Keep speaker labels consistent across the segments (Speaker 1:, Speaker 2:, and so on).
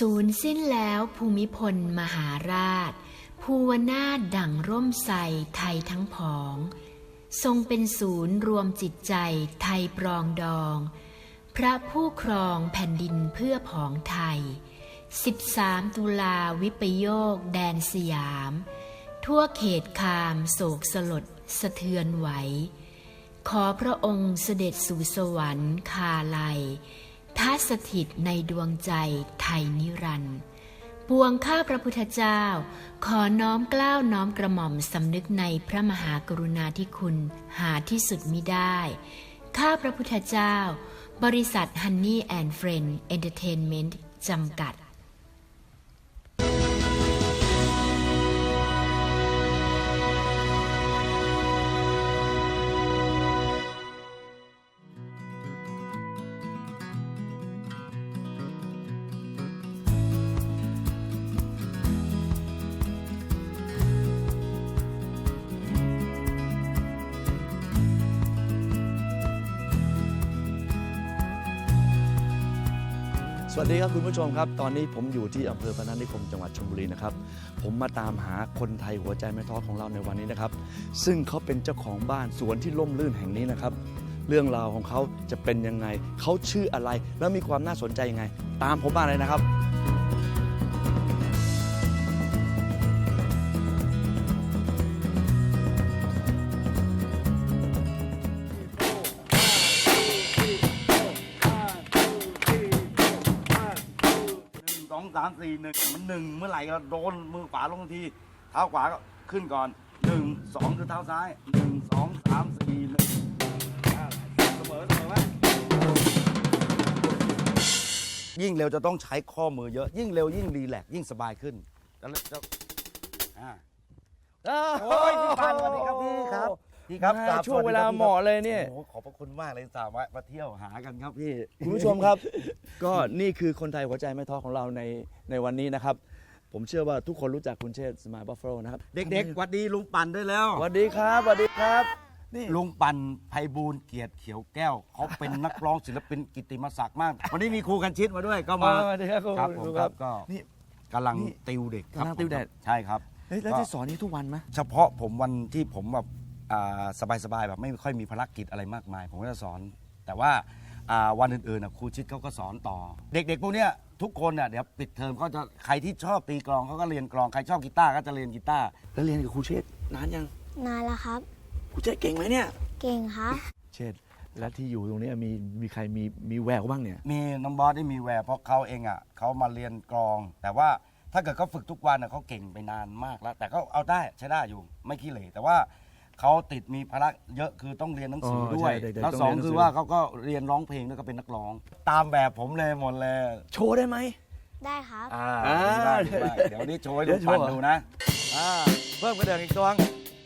Speaker 1: สูญสิ้นแล้วภูมิพลมหาราช ภูวนาถดั่งร่มใสไทยทั้งผอง ทรงเป็นศูนย์รวมจิตใจไทยปรองดอง พระผู้ครองแผ่นดินเพื่อผองไทย 13 ตุลาวิปโยคแดนสยาม ทั่วเขตคามโศกสลดสะเทือนไหว ขอพระองค์เสด็จสู่สวรรค์คาลัย ท้าสถิตในดวงใจไทยนิรันดร์ปวงข้าพระพุทธเจ้า ขอน้อมกล้าวน้อมกระหม่อมสำนึกในพระมหากรุณาธิคุณหาที่สุดมิได้ ข้าพระพุทธเจ้า บริษัท Honey and Friend Entertainment จำกัด
Speaker 2: สวัสดีครับคุณผู้ชมครับ ตอนนี้ผมอยู่ที่อำเภอพนัสนิคมจังหวัดชลบุรีนะครับ ผมมาตามหาคนไทยหัวใจไม่ท้อของเราในวันนี้นะครับ ซึ่งเขาเป็นเจ้าของบ้านสวนที่ร่มรื่นแห่งนี้นะครับ เรื่องราวของเขาจะเป็นยังไง เขาชื่ออะไร แล้วมีความน่าสนใจยังไง ตามผมมาเลยนะครับ
Speaker 3: สองสามสี่หนึ่งมันหนึ่งเมื่อไหร่ก็โดนมือขวาลงทันที เท้าขวาก็ขึ้นก่อนหนึ่งสองคือเท้าซ้ายหนึ่งสองสามสี่หนึ่งอ่าเสมอเสมอไหมยิ่งเร็วจะต้องใช้ข้อมือเยอะ ยิ่งเร็วยิ่งรีแลกซ์ยิ่งสบายขึ้นแล้วจะอ่าโอ้ยพี่ปานสวัสดีครับพี่ครับ พี่ครับ
Speaker 2: แม่
Speaker 3: กราบ
Speaker 2: ช่วงเวลา
Speaker 3: สสดีครับ
Speaker 2: เหมาะเลยเนี่ย
Speaker 3: โอ้โหขอบพระคุณมากเลยสาวมาเที่ยวหากันครับพี่
Speaker 2: คุณผู้ชมครับ ก็นี่คือคนไทยหัวใจไม่ท้อของเราในในวันนี้นะครับ ผมเชื่อว่าทุกคนรู้จักคุณเชษสมายบัฟเฟลนะครับ
Speaker 3: เด็กๆหวัดดีลุงปั่นด้วยแล้ว
Speaker 2: สวัสดีครับสวัสดีครับ นี่
Speaker 3: ลุงปันไพบูลย์เกียรติเขียวแก้ว เขาเป็นนักร้องศิลปินกิตติมศักดิ์มาก วันนี้มีครูกันชิตมาด้วยก็มา
Speaker 2: สวัสดีครับ
Speaker 3: ครับผมครับก็
Speaker 2: นี่
Speaker 3: กำลัง
Speaker 2: นี่
Speaker 3: ติวเด็ก
Speaker 2: กำลังติวเด็ก
Speaker 3: ใช่ครับ
Speaker 2: เฮ้ยแล้ว
Speaker 3: ก็
Speaker 2: ที่สอนนี่ทุกวันไหม
Speaker 3: เฉพาะผมวันที่ผมแบบอ่า สบายๆแบบไม่ค่อยมีภารกิจอะไรมากมาย ผมก็จะสอน แต่ว่าอ่าวันอื่นๆน่ะครูชิดเขาก็สอนต่อ เด็กๆพวกเนี้ยทุกคนน่ะเดี๋ยวปิดเทอมเขาจะใครที่ชอบตีกลองเขาก็เรียนกลองใครชอบกีตาร์ก็จะเรียนกีตาร์
Speaker 2: แล้วเรียนกับครูเชษนานยัง
Speaker 4: นานแล้วครับ
Speaker 2: ครูเชษเก่งไหมเนี่ย
Speaker 4: เก่งครับ
Speaker 2: เชษแล้วที่อยู่ตรงเนี้ยมีมีใครมีมีแววบ้างเนี่ย
Speaker 3: มีน้องบอสได้มีแววเพราะเขาเองอะเขามาเรียนกลอง แต่ว่าถ้าเกิดเขาฝึกทุกวันอะเขาเก่งไปนานมากแล้ว แต่ก็เอาได้ใช้ได้อยู่ไม่ขี้เหร่แต่ว่า เขาติดมีภาระเยอะคือต้องเรียนหนังสือ
Speaker 2: อ๋อ
Speaker 3: ด้วย
Speaker 2: ใช่เด็กๆ
Speaker 3: แล้ว
Speaker 2: ต้อง
Speaker 3: สอง
Speaker 2: เรียนหนังสือ
Speaker 3: คือว่าเขาก็เรียนร้องเพลงด้วยก็เป็นนักร้อง ตามแบบผมเลยหมดเลย
Speaker 2: โชว์ได้ไหม
Speaker 4: ได้ครับ
Speaker 3: อ่า
Speaker 2: อ่า
Speaker 3: ดีมากดีมากเดี๋ยววันนี้โชว์ให้
Speaker 2: เดี๋
Speaker 3: ดู
Speaker 2: ยวโช
Speaker 3: ปั
Speaker 2: ว์
Speaker 3: น
Speaker 2: เหรอ
Speaker 3: ดูนะ อ่าเพิ่มกระเดื่องอีกตัวง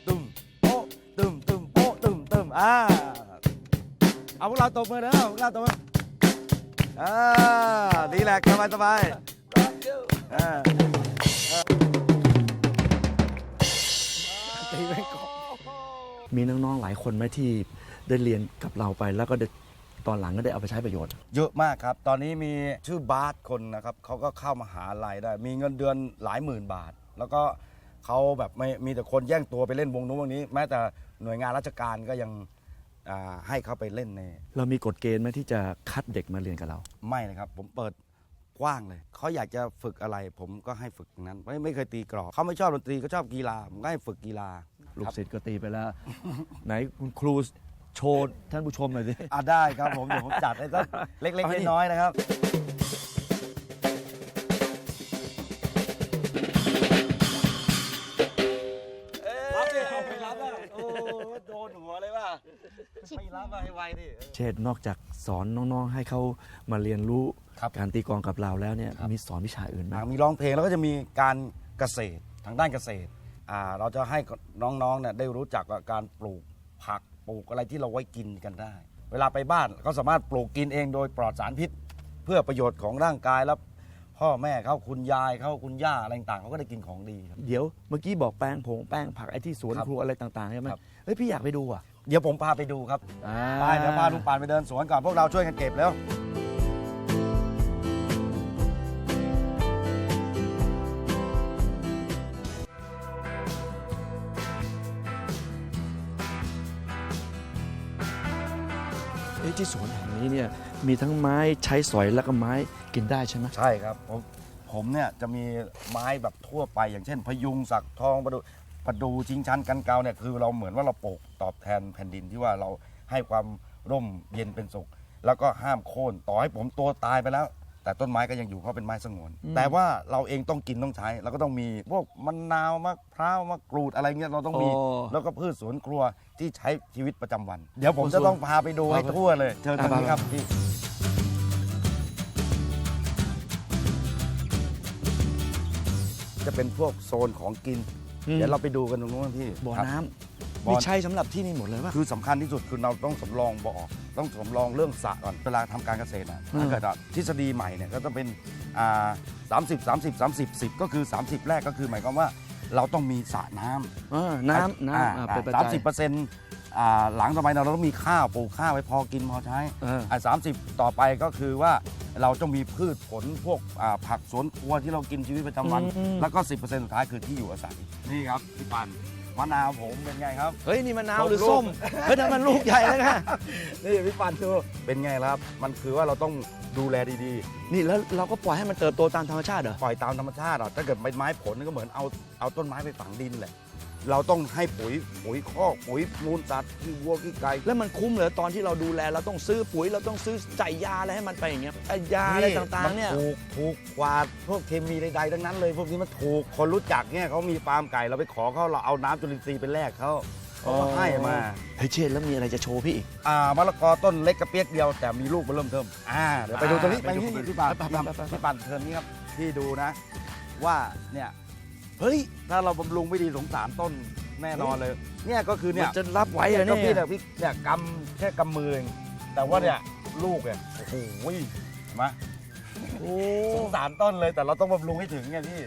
Speaker 3: ตึมโป๊ะตึมตึมโป๊ะตึมตึมอ่าเอาพวกเราตบมือนะพวกเราตบมืออ่าดีแลกสบายสบายอ่า
Speaker 2: มีน้องๆหลายคนไหมที่ได้เรียนกับเราไป แล้วก็ได้ตอนหลังก็ได้เอาไปใช้ประโยชน์
Speaker 3: เยอะมากครับ ตอนนี้มีชื่อบาสคนนะครับเขาก็เข้ามาหาลัยได้ มีเงินเดือนหลายหมื่นบาท แล้วก็เขาแบบไม่มีแต่คนแย่งตัวไปเล่นวงนู้นวงนี้ แม้แต่หน่วยงานราชการก็ยังอ่าให้เขาไปเล่นใน
Speaker 2: เรามีกฎเกณฑ์ไหมที่จะคัดเด็กมาเรียนกับเรา
Speaker 3: ไม่เลยครับผมเปิดกว้างเลย เขาอยากจะฝึกอะไร ผมก็ให้ฝึกอย่างนั้นไม่ไม่เคยตีกรอบเขาไม่ชอบดนตรีเขาชอบกีฬาผมก็ให้ฝึกกีฬา
Speaker 2: ลูก
Speaker 3: ครับ
Speaker 2: ศิษย์ก็ตีไปแล้ว ไหนคุณครูโชว์ท่านผู้ชมหน่อยสิ
Speaker 3: อ่าได้ครับผม เดี๋ยวผมจัดให้สักเล็ก
Speaker 2: เอาดิ
Speaker 3: ๆน้อยๆนะครับ รับดิเอาไปรับอะโอ้โดนหัวเลยว่ะไม่รับอะให้ไวดิ
Speaker 2: เชษนอกจากสอนน้องๆให้เขามาเรียนรู้
Speaker 3: ครับ
Speaker 2: การตีกลองกับเราแล้วเนี่ยมีสอนวิชาอื่นไหม
Speaker 3: อ่ามีร้องเพลงแล้วก็จะมีการเกษตรทางด้านเกษตร อ่าเราจะให้น้องๆเนี่ยได้รู้จักว่าการปลูกผักปลูกอะไรที่เราไว้กินกันได้ เวลาไปบ้านเขาสามารถปลูกกินเองโดยปลอดสารพิษ เพื่อประโยชน์ของร่างกายแล้วพ่อแม่เขาคุณยายเขาคุณย่าอะไรต่างๆเขาก็ได้กินของดีครับ
Speaker 2: เดี๋ยวเมื่อกี้บอกแป้งผงแป้งผักไอ้ที่สวน
Speaker 3: ครับ
Speaker 2: ครัวอะไรต่างๆใช่ไหม
Speaker 3: ครับ
Speaker 2: เฮ้ยพี่อยากไปดูอะ
Speaker 3: เดี๋ยวผมพาไปดูครับ
Speaker 2: อ่า
Speaker 3: ไปเดี๋ยวพาลุงปานไปเดินสวนก่อนพวกเราช่วยกันเก็บแล้ว
Speaker 2: ที่สวนแห่งนี้เนี่ยมีทั้งไม้ใช้สอยแล้วก็ไม้กินได้ใช่ไหม
Speaker 3: ใช่ครับผมผมเนี่ยจะมีไม้แบบทั่วไปอย่างเช่น พยุงสักทองประดูประดูชิงชันกันเกาเนี่ยคือเราเหมือนว่าเราปลูกตอบแทนแผ่นดินที่ว่าเราให้ความร่มเย็นเป็นสุข แล้วก็ห้ามโค่นต่อให้ผมตัวตายไปแล้ว แต่ต้นไม้ก็ยังอยู่เพราะเป็นไม้สงวน แต่ว่าเราเองต้องกินต้องใช้เราก็ต้องมีพวกมะนาวมะพร้าวมะกรูดอะไรเงี้ยเราต้องมี
Speaker 2: โอ้
Speaker 3: แล้วก็พืชสวนครัวที่ใช้ชีวิตประจำวัน เดี๋ยวผม
Speaker 2: โอ้
Speaker 3: จะ
Speaker 2: สวน
Speaker 3: ต้องพาไปดูให้
Speaker 2: พาไป
Speaker 3: ทั่วเลยเชิญทางนี้
Speaker 2: อะ
Speaker 3: ครับพี่ จะเป็นพวกโซนของกิน
Speaker 2: อืม
Speaker 3: เดี๋ยวเราไปดูกันตรงนู้นพี่
Speaker 2: บ่อ
Speaker 3: ครับ
Speaker 2: น้ำ
Speaker 3: บ่อ
Speaker 2: มีใช้สำหรับที่นี่หมดเลยป่ะ
Speaker 3: คือสำคัญที่สุดคือเราต้องสำรองบ่อต้องสำรองเรื่องสระก่อนเวลาทำการเกษตรนะ
Speaker 2: อืม
Speaker 3: ถ้าเกิดว่าทฤษฎีใหม่เนี่ยก็ต้องเป็นอ่าสามสิบสามสิบสามสิบสิบก็คือ 30 แรกก็คือหมายความว่าเราต้องมีสระน้ำ
Speaker 2: อ่าน้ำน้ำอ่าเป็นปัจ
Speaker 3: สาม
Speaker 2: จัย
Speaker 3: สิบเปอร์เซ็นต์หลังต่อไปเราต้องมีข้าวปลูกข้าวไว้พอกินพอใช้
Speaker 2: เออ
Speaker 3: อ่าสามสิบต่อไปก็คือว่าเราต้องมีพืชผลพวกอ่าผักสวนครัวที่เรากินชีวิตประจำวัน
Speaker 2: อืม
Speaker 3: แล้วก็สิบเปอร์เซ็นต์สุดท้ายคือที่อยู่อาศัยนี่ครับพี่ปัน มะนาวผมเป็นไงครับ
Speaker 2: เฮ้ยนี่มะนาว
Speaker 3: ส้ม
Speaker 2: หรือ
Speaker 3: ลูก
Speaker 2: ส้มเฮ้ยนั่นมันลูกใหญ่แล้วค่ะ
Speaker 3: นี่พี่ปันดูเป็นไงล่ะครับ มันคือว่าเราต้องดูแลดี
Speaker 2: นี่แล้วเราก็ปล่อยให้มันเติบโตตามธรรมชาติเหรอ
Speaker 3: ๆ ปล่อยตามธรรมชาติอะถ้าเกิดเป็นไม้ผลก็เหมือนเอาเอาต้นไม้ไปฝังดินแหละ เราต้องให้ปุ๋ยปุ๋ยคอกปุ๋ยมูลสัตว์ขี้วัวขี้ไก่
Speaker 2: แล้วมันคุ้มเหรอตอนที่เราดูแลเราต้องซื้อปุ๋ยเราต้องซื้อจ่ายยาอะไรให้มันไปอย่างเงี้ยไอ้ยาอะไรต่างๆเนี่ย
Speaker 3: มัถูกถูกกว่าพวกเคมีใดๆทั้งนั้นเลย พวกนี้มันถูกคนรู้จักเนี่ยเขามีฟาร์มไก่เราไปขอเขาเราเอาน้ำจุลินทรีย์ไปแลกเขาเขาก็ให้มา
Speaker 2: เฮ้ยเชษแล้วมีอะไรจะโชว์พี่อีก
Speaker 3: อ่ามะละกอต้นเล็กกระเปียกเดียวแต่มีลูกมาเริ่มเทิมอ่าเดี๋ยวไปดูตรงนี้
Speaker 2: อ่า
Speaker 3: ไปนี่
Speaker 2: ไปดู
Speaker 3: พี่ปัน
Speaker 2: ไปไปไปไป
Speaker 3: พี่ปันเชิญนี่ครับพี่ดูนะ ว่าเนี่ย เฮ้ย ถ้าเราบำรุงไม่ดีสงสารต้นแน่นอนเลย เนี่ยก็คือเนี่
Speaker 2: มั
Speaker 3: ย
Speaker 2: นจะรับไหวเหรอ
Speaker 3: ก็
Speaker 2: เนี่
Speaker 3: พี่
Speaker 2: ย
Speaker 3: เนี่ยพี่เนี่ยกำแค่กำมือเองแต่ว่าเนี่ยลูกเนี่ยโอ้โหมา
Speaker 2: โอ้
Speaker 3: สงสารต้นเลยแต่เราต้องบำรุงให้ถึงไงพี่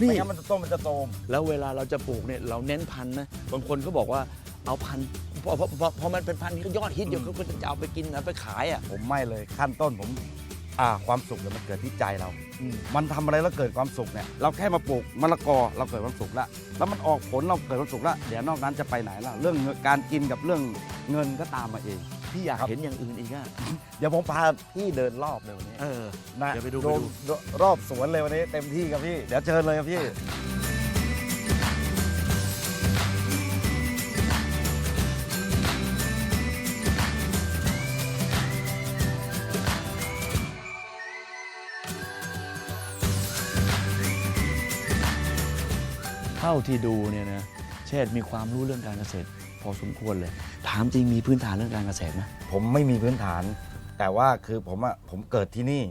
Speaker 2: นี่
Speaker 3: ไม่งั้นมันจะต้นมันจะโตม
Speaker 2: แล้วเวลาเราจะปลูกเนี่ยเราเน้นพันธุ์นะบางคนก็บอกว่าเอาพันธุ์พอพอพอพอมันเป็นพันธุ์ที่ยอดฮิตเดี๋ยวเขาก็จะเอาไปกินเอาไปขายอะ
Speaker 3: ผมไม่เลยขั้นต้นผม อ่าความสุขเนี่ยมันเกิดที่ใจเรา มันทำอะไรแล้วเกิดความสุขเนี่ย เราแค่มาปลูกมะละกอเราเกิดความสุขแล้วแล้วมันออกผลเราเกิดความสุขแล้วเดี๋ยวนอกนั้นจะไปไหนล่ะเรื่องเงินการกินกับเรื่องเงินก็ตามมาเอง
Speaker 2: พี่อยาก
Speaker 3: ครับ
Speaker 2: เห็นอย่างอื่นอีกอะ
Speaker 3: เดี๋ยวผมพาพี่เดินรอบเลยวันนี้
Speaker 2: เออ
Speaker 3: นะ
Speaker 2: เดี๋ยวไปดู
Speaker 3: โไป
Speaker 2: ดู
Speaker 3: รอบสวนเลยวันนี้เต็มที่ครับพี่ เดี๋ยวเชิญเลยครับพี่
Speaker 2: ท่าที่ดูเนี่ยนะเชษมีความรู้เรื่องการเกษตร พอสมควรเลย ถามจริงมีพื้นฐานเรื่องการเกษตรไหม
Speaker 3: ผมไม่มีพื้นฐาน แต่ว่าคือผมอะผมเกิดที่นี่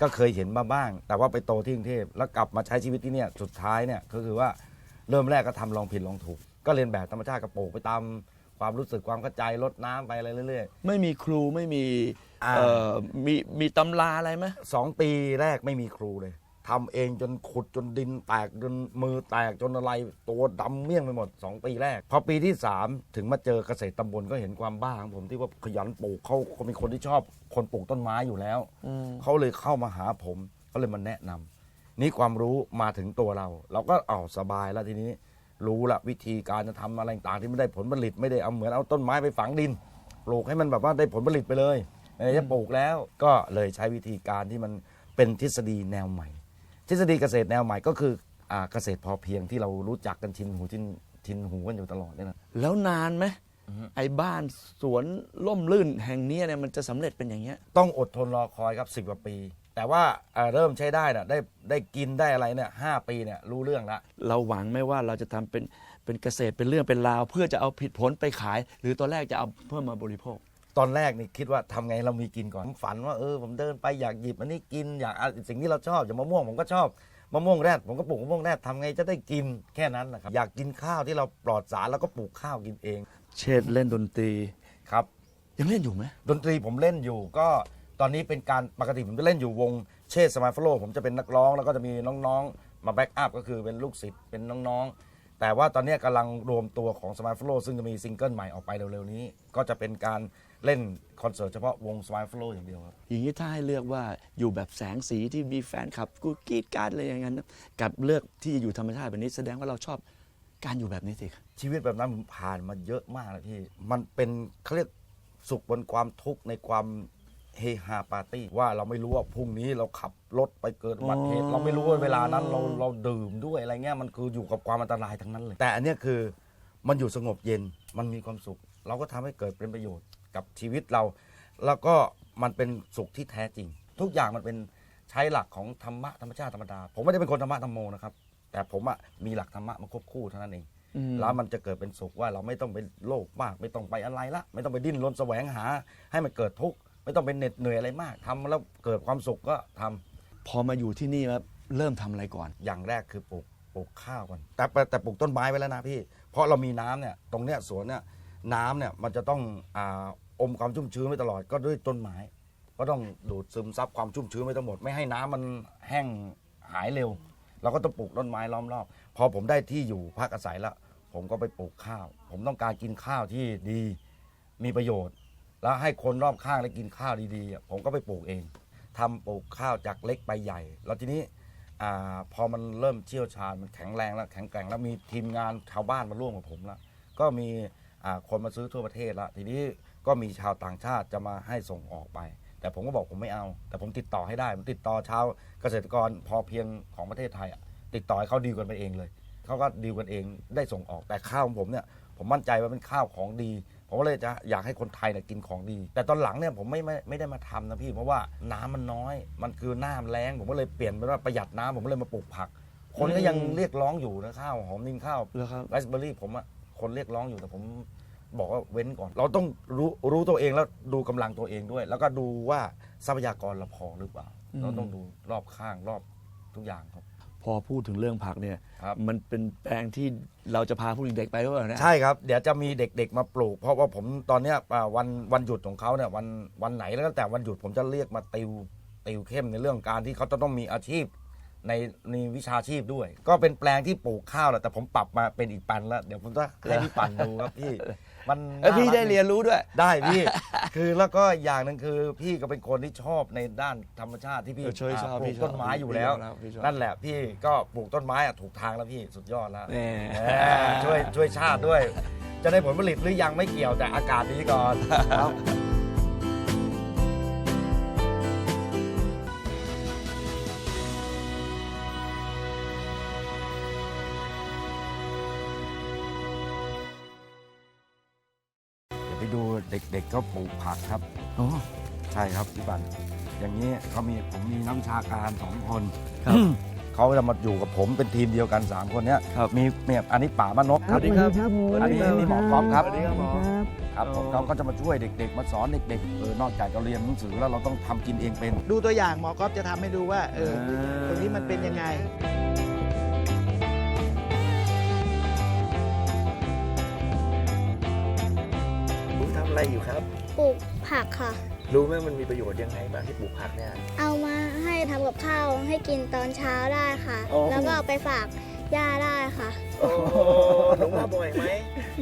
Speaker 3: ก็เคยเห็นมาบ้าง แต่ว่าไปโตที่กรุงเทพแล้วกลับมาใช้ชีวิตที่เนี่ยสุดท้ายเนี่ยก็คือว่าเริ่มแรกก็ทำลองผิดลองถูก ก็เรียนแบบธรรมชาติกระปลูกไปตามความรู้สึกความเข้าใจลดน้ำไปอะไรเรื่อย
Speaker 2: ไม่มีครูไม่มี
Speaker 3: อ่า
Speaker 2: เอ่อมีมีตำราอะไรไหม
Speaker 3: ๆสองปีแรกไม่มีครูเลย ทำเองจนขุดจนดินแตกจนมือแตกจนอะไร ตัวดำเมี่ยงไปหมด 2 ปีแรก พอปีที่ 3 ถึงมาเจอเกษตรตำบลก็เห็นความบ้าของผมที่ว่าขยันปลูกเขาเขาเป็นคนที่ชอบคนปลูกต้นไม้อยู่แล้ว เขาเลยเข้ามาหาผมเขาเลยมาแนะนำนี่ความรู้มาถึงตัวเรา เราก็เอาสบายแล้วทีนี้ รู้ละวิธีการจะทำอะไรต่างๆที่ไม่ได้ผลผลิตไม่ได้เอาเหมือนเอาต้นไม้ไปฝังดินปลูกให้มันแบบว่าได้ผลผลิตไปเลยไม่ได้จะปลูกแล้วก็เลยใช้วิธีการที่มันเป็นทฤษฎีแนวใหม่ ทฤษฎีเกษตรแนวใหม่ก็คืออ่าเกษตรพอเพียงที่เรารู้จักกันชินหูชินชินหูกันอยู่ตลอดเนี่ยนะ
Speaker 2: แล้วนานไหมไอ้บ้านสวนล่มลื่นแห่งเนี้ยเนี่ยมันจะสำเร็จเป็นอย่างเงี้ย
Speaker 3: ต้องอดทนรอคอยครับสิบกว่าปี แต่ว่าอ่าเริ่มใช้ได้นะได้ได้กินได้อะไรเนี่ยห้าปีเนี่ยรู้เรื่องละ
Speaker 2: เราหวังไหมว่าเราจะทำเป็นเป็นเกษตรเป็นเรื่องเป็นราว เพื่อจะเอาผิดผลไปขาย หรือตอนแรกจะเอาเพื่อมาบริโภค
Speaker 3: ตอนแรกนี่คิดว่าทำไงเรามีกินก่อนผมฝันว่าเออผมเดินไปอยากหยิบอันนี้กินอยากอะสิ่งที่เราชอบอย่างมะม่วงผมก็ชอบมะม่วงแรดผมก็ปลูกมะม่วงแรดทำไงจะได้กินแค่นั้นนะครับอยากกินข้าวที่เราปลอดสารแล้วก็ปลูกข้าวกินเอง
Speaker 2: เชษเล่นดนตรี
Speaker 3: ครับ
Speaker 2: ยังเล่นอยู่ไหม
Speaker 3: ดนตรีผมเล่นอยู่ก็ตอนนี้เป็นการปกติผมจะเล่นอยู่วง เชษสมาฟโลผมจะเป็นนักร้องแล้วก็จะมีน้องๆ มาแบ็กอัพก็คือเป็นลูกศิษย์เป็นน้องๆ แต่ว่าตอนนี้กำลังรวมตัวของสมาฟโลซึ่งจะมีซิงเกิลใหม่ออกไปเร็วๆนี้ ก็จะเป็นการ เล่นคอนเสิร์ตเฉพาะวงสมาฟโลอย่างเดียวครับ
Speaker 2: อย่างนี้ถ้าให้เลือกว่าอยู่แบบแสงสีที่มีแฟนคลับกูกรีดกรารอะไรอย่างนั้นนะกับเลือกที่จะอยู่ธรรมชาติแบบนี้แสดงว่าเราชอบการอยู่แบบนี้สิ
Speaker 3: ชีวิตแบบนั้นผมผ่านมาเยอะมากเลยพี่มันเป็นเขาเรียกสุขบนความทุกข์ในความเฮฮาปาร์ตี้ว่าเราไม่รู้ว่าพรุ่งนี้เราขับรถไปเกิดอุบัติเหตุ
Speaker 2: อ๋อ
Speaker 3: เราไม่รู้ว่าเวลานั้นเราเราดื่มด้วยอะไรเงี้ยมันคืออยู่กับความอันตรายทั้งนั้นเลย แต่อันเนี้ยคือมันอยู่สงบเย็นมันมีความสุข เราก็ทำให้เกิดเป็นประโยชน์ กับชีวิตเรา แล้วก็มันเป็นสุขที่แท้จริง ทุกอย่างมันเป็นใช้หลักของธรรมะธรรมชาติธรรมดา ผมไม่ได้เป็นคนธรรมะธรรมโมนะครับ แต่ผมอะมีหลักธรรมะมาควบคู่เท่านั้นเอง
Speaker 2: อืม
Speaker 3: แล้วมันจะเกิดเป็นสุขว่าเราไม่ต้องไปโลภมาก ไม่ต้องไปอะไรละ ไม่ต้องไปดิ้นรนแสวงหา ให้มันเกิดทุกข์ไม่ต้องเป็นเหน็ดเหนื่อยอะไรมากทำแล้วเกิดความสุขก็ทำ
Speaker 2: พอมาอยู่ที่นี่แล้วเริ่มทำอะไรก่อน
Speaker 3: อย่างแรกคือปลูกปลูกข้าวก่อนแต่แต่แต่ปลูกต้นไม้ไว้แล้วนะพี่ เพราะเรามีน้ำเนี่ยตรงเนี้ยสวนเนี่ยน้ำเนี่ยมันจะต้องอา อมความชุ่มชื้นไว้ตลอดก็ด้วยต้นไม้ก็ต้องดูดซึมซับความชุ่มชื้นไว้ทั้งหมดไม่ให้น้ำมันแห้งหายเร็วเราก็ต้องปลูกต้นไม้ล้อมรอบพอผมได้ที่อยู่พักอาศัยแล้วผมก็ไปปลูกข้าว ผมต้องการกินข้าวที่ดีมีประโยชน์ แล้วให้คนรอบข้างได้กินข้าวดีๆอะผมก็ไปปลูกเองทำปลูกข้าวจากเล็กไปใหญ่ แล้วทีนี้อาพอมันเริ่มเชี่ยวชาญมันแข็งแรงแล้วแข็งแกร่งแล้วมีทีมงานชาวบ้านมาร่วมกับผมแล้วก็มีอ่าคนมาซื้อทั่วประเทศแล้วทีนี้ ก็มีชาวต่างชาติจะมาให้ส่งออกไป แต่ผมก็บอกผมไม่เอา แต่ผมติดต่อให้ได้ ผมติดต่อชาวเกษตรกรพอเพียงของประเทศไทยอะติดต่อให้เขาดีลกันไปเองเลยเขาก็ดีลกันเองได้ส่งออกแต่ข้าวของผมเนี่ยผมมั่นใจว่าเป็นข้าวของดี ผมก็เลยจะอยากให้คนไทยเนี่ยกินของดี แต่ตอนหลังเนี่ยผมไม่ไม่ไม่ได้มาทำนะพี่ เพราะว่าน้ำมันน้อย มันคือหน้ามันแรงผมก็เลยเปลี่ยนเป็นว่าประหยัดน้ำผมก็เลยมาปลูกผัก คนก็ยังเรียกร้องอยู่นะข้าวหอมนินข้าว
Speaker 2: แล้วครับ
Speaker 3: ไรซ์เบอร์รี่ผมอะคนเรียกร้องอยู่แต่ผม บอกว่าเว้นก่อน เราต้องรู้รู้ตัวเองแล้วดูกำลังตัวเองด้วย แล้วก็ดูว่าทรัพยากรเราพอหรือเปล่า
Speaker 2: อืม
Speaker 3: เราต้องดูรอบข้างรอบทุกอย่างครับ
Speaker 2: พอพูดถึงเรื่องผักเนี่ย
Speaker 3: ครับ
Speaker 2: มันเป็นแปลงที่เราจะพาผู้เด็กๆไปด้วยนะ
Speaker 3: ใช่ครับ เดี๋ยวจะมีเด็กๆมาปลูก เพราะว่าผมตอนเนี้ยอ่าวันวันหยุดของเขาเนี่ยวันวันไหนแล้วก็แต่วันหยุดผมจะเรียกมาติวติวเข้มในเรื่องการที่เขาจะต้องมีอาชีพในในวิชาชีพด้วย ก็เป็นแปลงที่ปลูกข้าวแหละแต่ผมปรับมาเป็นอีกปันแล้วเดี๋ยวผมจะให้พี่ปั่นดูครับพี่ มัน
Speaker 2: เอ้ยพี่า
Speaker 3: รัก
Speaker 2: ได้เรียนรู้ด้วย
Speaker 3: ได้พี่ คือแล้วก็อย่างหนึ่งคือพี่ก็เป็นคนที่ชอบในด้านธรรมชาติที่พี่
Speaker 2: เออช่วยชอบ
Speaker 3: ปลู
Speaker 2: พี่
Speaker 3: ก
Speaker 2: ชอบ
Speaker 3: ต้นไม้อยู่แล้ว
Speaker 2: พี่ชอบพี่ชอบ
Speaker 3: นั่นแหละพี่ก็ปลูกต้นไม้อะถูกทางแล้วพี่สุดยอดแล้ว
Speaker 2: แหม
Speaker 3: แหมช่วยช่วยชาติด้วย จะได้ผลผลิตหรือยังไม่เกี่ยวแต่อากาศดีก่อนครับ กๆเขาปลูกผักครับ
Speaker 2: อ๋อ
Speaker 3: ใช่ครับพี่บันอย่างนี้เขามีผมมีนักวิชาการสองคน
Speaker 2: ครับ
Speaker 3: เขาจะมาอยู่กับผมเป็นทีมเดียวกัน 3 คนเนี้ย
Speaker 2: ครับ
Speaker 3: มีเนี่ยอันนี้ป่ามานพ
Speaker 2: สวัสดีครับ
Speaker 3: อันนี้นี่หมอก๊อฟครับ
Speaker 2: สวัสดีครับหมอ
Speaker 3: ครับผมเขาก็จะมาช่วยเด็ก ๆ มาสอนเด็กๆเออนอกจากจะเรียนหนังสือแล้วเราต้องทำกินเองเป็น
Speaker 4: ดูตัวอย่างหมอก๊อฟจะทำให้ดูว่าเออตรงนี้มันเป็นยังไง
Speaker 5: อะไรอยู่ครับ
Speaker 6: ปลูกผักค่ะ
Speaker 5: รู้ไหมมันมีประโยชน์ยังไงบ้างที่ปลูกผักเนี่ย
Speaker 6: เอามาให้ทำกับข้าวให้กินตอนเช้าได้ค่ะ
Speaker 5: โอ้
Speaker 6: แล้วก็เอาไปฝากย่าได้ค่ะ
Speaker 5: โอ้หนูมาบ่อยไหม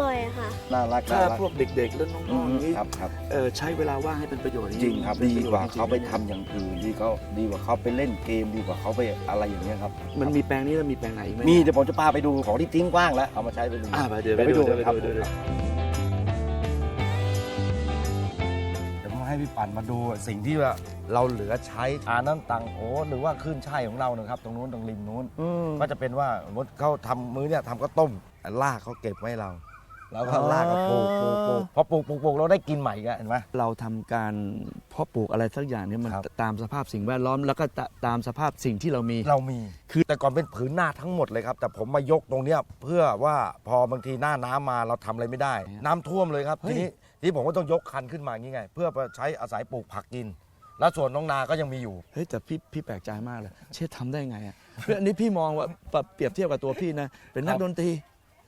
Speaker 6: บ่อยค่ะ
Speaker 3: น่ารัก
Speaker 5: ถ้า
Speaker 3: น่ารัก
Speaker 5: พวกเด็กๆแล้วน้องๆนี่
Speaker 3: ครับครับ
Speaker 5: เออใช้เวลาว่างให้เป็นประโยชน์
Speaker 3: จริงครับ
Speaker 5: เป็น
Speaker 3: ดี
Speaker 5: ประโยชน์
Speaker 3: กว่า
Speaker 5: จริงๆ
Speaker 3: เขาไปทำอย่างอื่นดีเขาดีกว่าเขาไปเล่นเกมดีกว่าเขาไปอะไรอย่างเงี้ยครับ
Speaker 5: มันมีแปลงนี้แล้วมีแปลงไหนอีกไหม
Speaker 3: มีเดี๋ยวผมจะพาไปดูของที่ทิ้งกว้างแล้วเอามาใช้ไปดู
Speaker 5: อ่าไปเดี๋ยว
Speaker 3: ไป
Speaker 5: ไป
Speaker 3: ดู
Speaker 5: ดูเดี๋ยวไป
Speaker 3: ครับ
Speaker 5: ดูเดี๋ยวไปดู
Speaker 3: ผมให้พี่ปั่นมาดูสิ่งที่ว่าเราเหลือใช้อานั้นตังโอหรือว่าขึ้นช่ายของเรานะครับ ตรงนู้นตรงริมนู้น ก็จะเป็นว่าสมมติเขาทำมื้อเนี่ยทำข้าวต้มลากเขาเก็บไว้ให้เรา แล้วก็ลากก็ปลูกปลูกปลูกพอปลูกปลูกปลูกเราได้กินใหม่อีกันเห็นไหม
Speaker 2: เราทำการเพาะปลูกอะไรสักอย่างเนี่ยมัน
Speaker 3: ครับ
Speaker 2: ตามสภาพสิ่งแวดล้อมแล้วก็ตะตามสภาพสิ่งที่เรามี
Speaker 3: เรามีคือแต่ก่อนเป็นผืนหน้าทั้งหมดเลยครับ แต่ผมมายกตรงเนี้ยเพื่อว่าพอบางทีหน้าน้ำมาเราทำอะไรไม่ได้ น้ำท่วมเลยครับ
Speaker 2: เฮ้
Speaker 3: ที
Speaker 2: ย
Speaker 3: นี้ที นี้ผมก็ต้องยกคันขึ้นมาอย่างงี้ไง เพื่อไปใช้อาศัยปลูกผักกิน แล้วส่วนน้องนาก็ยังมีอยู่
Speaker 2: เฮ้ยแต่พี่พี่แปลกใจมากเลย เชษทำได้ไงอะเพื่ออันนี้พี่มองว่าเปรียบเทียบกับตัวพี่นะ เป็นนัก
Speaker 3: ครับ
Speaker 2: ดนตรี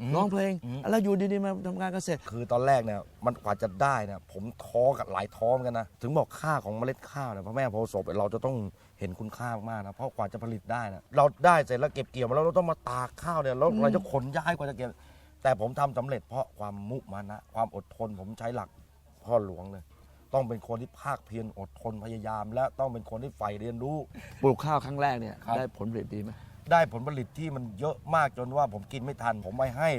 Speaker 3: อืม
Speaker 2: ร้องเพลง
Speaker 3: อืม
Speaker 2: แล้วอยู่ดีๆมาทำการเกษตร
Speaker 3: คือตอนแรกเนี่ยมันกว่าจะได้เนี่ยผมท้อกับหลายท้อเหมือนกันนะ ถึงบอกค่าของเมล็ดข้าวเนี่ยพระแม่โพธิ์ศพเราจะต้องเห็นคุณค่ามากๆนะ เพราะกว่าจะผลิตได้นะเราได้เสร็จแล้วเก็บเกี่ยวมาแล้วเราต้องมาตากข้าวเนี่ยแล้วเราจะขนย้ายกว่าจะเก็บ แต่ผมทำสำเร็จเพราะความมุมานะ ความอดทน ผมใช้หลักพ่อหลวงเลย ต้องเป็นคนที่ภาคเพียรอดทนพยายาม และต้องเป็นคนที่ใฝ่เรียนรู้
Speaker 2: ปลูกข้าวครั้งแรกเนี่ย
Speaker 3: ครับ
Speaker 2: ได้ผลผลิตดีไหม
Speaker 3: ได้ผลผลิตที่มันเยอะมากจนว่าผมกินไม่ทัน ผมไปให้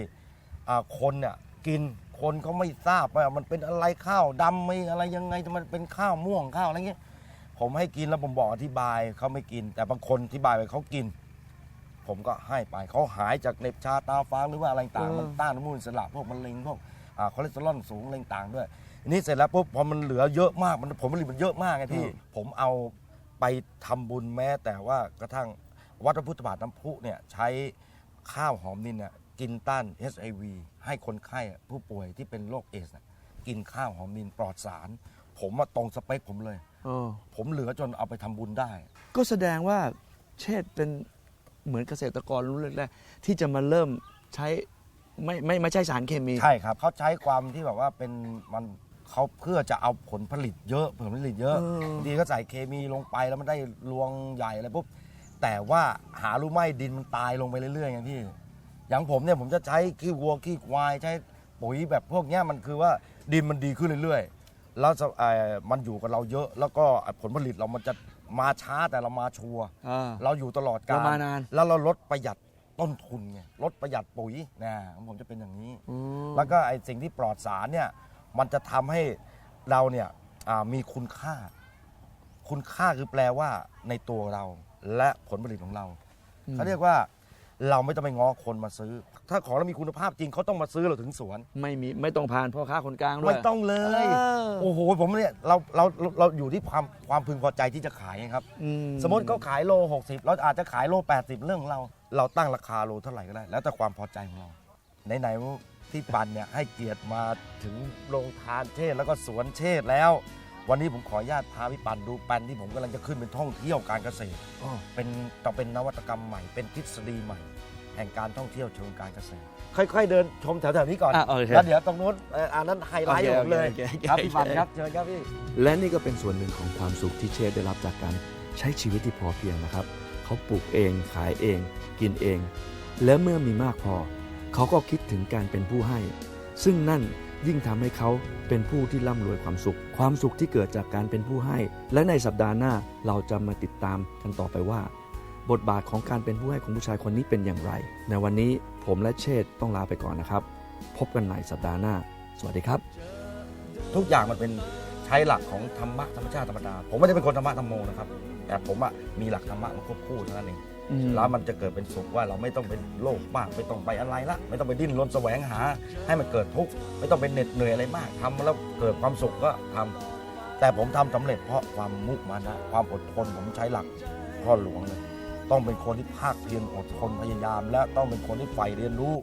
Speaker 3: อ่าคนเนี่ยกินคนเขาไม่ทราบว่ามันเป็นอะไรข้าวดำไม่อะไรยังไงมันเป็นข้าวม่วงข้าวอะไรเงี้ยผมให้กินแล้วผมบอกอธิบายเขาไม่กิน แต่บางคนอธิบายไปเขากิน ผมก็ให้ไปเขาหายจากเหน็บชาตาฟ้าหรือว่าอะไรต่าง
Speaker 2: เออ
Speaker 3: มันต้านอนุมูลอิสระพวกมะเร็งพวกอ่าคอเลสเตอรอลสูงอะไรต่างด้วยอันนี้เสร็จแล้วปุ๊บพอมันเหลือเยอะมากมันผลผลิตมันเยอะมากไงพี่ผมเอาไปทำบุญแม้แต่ว่ากระทั่งวัดพระพุทธบาทน้ำพุเนี่ยใช้ข้าวหอมนินเนี่ยกินต้าน HIV ให้คนไข้อะผู้ป่วยที่เป็นโรคเอดส์น่ะกินข้าวหอมนินปลอดสาร ผมมาตรงสเปคผมเลย
Speaker 2: เออ
Speaker 3: ผมเหลือจนเอาไปทำบุญได้
Speaker 2: ก็แสดงว่าเชษฐ์เป็น เหมือนเกษตรกรรุ่นแรกๆที่จะมาเริ่มใช้ไม่ไม่ไม่ใช่สารเคมี
Speaker 3: ใช่ครับเขาใช้ความที่แบบว่าเป็นมันเขาเพื่อจะเอาผลผลิตเยอะผลผลิตเยอะ
Speaker 2: เออ
Speaker 3: บางทีก็ใส่เคมีลงไปแล้วมันได้รวงใหญ่อะไรปุ๊บแต่ว่าหารู้ไหมดินมันตายลงไปเรื่อยๆไงพี่ อย่างผมเนี่ยผมจะใช้ขี้วัวขี้ควายใช้ปุ๋ยแบบพวกเนี้ยมันคือว่าดินมันดีขึ้นเรื่อยๆ แล้วจะเอ่อมันอยู่กับเราเยอะ แล้วก็ผลผลิตเรามันจะ มาช้าแต่เรามาชัวร์
Speaker 2: อ่า
Speaker 3: เราอยู่ตลอดกาล
Speaker 2: เรามานาน
Speaker 3: แล้วเราลดประหยัดต้นทุนไงลดประหยัดปุ๋ยนะของผมจะเป็นอย่างนี้
Speaker 2: อืม
Speaker 3: แล้วก็ไอ้สิ่งที่ปลอดสารเนี่ยมันจะทำให้เราเนี่ยอ่ามีคุณค่า คุณค่าคือแปลว่าในตัวเราและผลผลิตของเรา
Speaker 2: อืม
Speaker 3: เขาเรียกว่า เราไม่ต้องไปง้อคนมาซื้อ ถ้าของเรามีคุณภาพจริงเขาต้องมาซื้อเราถึงสวน
Speaker 2: ไม่มีไม่ต้องผ่านพ่อค้าคนกลางด้วย
Speaker 3: ไม่ต้องเลย
Speaker 2: เออ
Speaker 3: โอ้โห ผมเนี่ยเราเราเราเราอยู่ที่ความความพึงพอใจที่จะขายไงครับ
Speaker 2: อื
Speaker 3: สมมติเขาขายโล 60 เราอาจจะขายโล 80 เรื่องของเรา เราตั้งราคาโลเท่าไหร่ก็ได้ แล้วแต่ความพอใจของเรา ไหนๆที่ปันเนี่ยให้เกียรติมาถึงโรงทานเทศแล้วก็สวนเชษแล้ว วันนี้ผมขออนุญาตพาพี่ปันดูแปลนที่ผมกำลังจะขึ้นเป็นท่องเที่ยวการเกษตร
Speaker 2: อ๋อ
Speaker 3: เป็นต้องเป็นนวัตกรรมใหม่ เป็นทฤษฎีใหม่ แห่งการท่องเที่ยวเชิงการเกษตร ค่อยๆเดินชมแถวๆนี้ก่อน
Speaker 2: อะโอเค
Speaker 3: แล้วเดี๋ยวตรงนู้นเอ่ออันนั้นไฮไลท์
Speaker 2: โอเค
Speaker 3: ผมเลย
Speaker 2: โอเคโอเค
Speaker 3: ครับพี่ปันครับเชิญครับพี่
Speaker 2: และนี่ก็เป็นส่วนหนึ่งของความสุขที่เชษได้รับจากการใช้ชีวิตที่พอเพียงนะครับ เขาปลูกเองขายเอง กินเอง และเมื่อมีมากพอ เขาก็คิดถึงการเป็นผู้ให้ ซึ่งนั่น ยิ่งทำให้เขาเป็นผู้ที่ร่ำรวยความสุข ความสุขที่เกิดจากการเป็นผู้ให้ และในสัปดาห์หน้าเราจะมาติดตามกันต่อไปว่า บทบาทของการเป็นผู้ให้ของผู้ชายคนนี้เป็นอย่างไร ในวันนี้ผมและเชษต้องลาไปก่อนนะครับ พบกันใหม่สัปดาห์หน้า สวัสดีครับ
Speaker 3: ทุกอย่างมันเป็นใช้หลักของธรรมะธรรมชาติธรรมดา ผมไม่ได้เป็นคนธรรมะธรรมโมนะครับ แต่ผมอะมีหลักธรรมะมาควบคู่เท่านั้นเอง แล้วมันจะเกิดเป็นสุขว่าเราไม่ต้องเป็นโลภมากไม่ต้องไปอะไรละ ไม่ต้องไปดิ้นรนแสวงหา ให้มันเกิดทุกข์ไม่ต้องเป็นเหน็ดเหนื่อยอะไรมากทำแล้วเกิดความสุขก็ทำแต่ผมทำสำเร็จเพราะความมุมานะ ความอดทนผมใช้หลักพ่อหลวงเลยต้องเป็นคนที่ภาคเพียรอดทนพยายาม และต้องเป็นคนที่ใฝ่เรียนรู้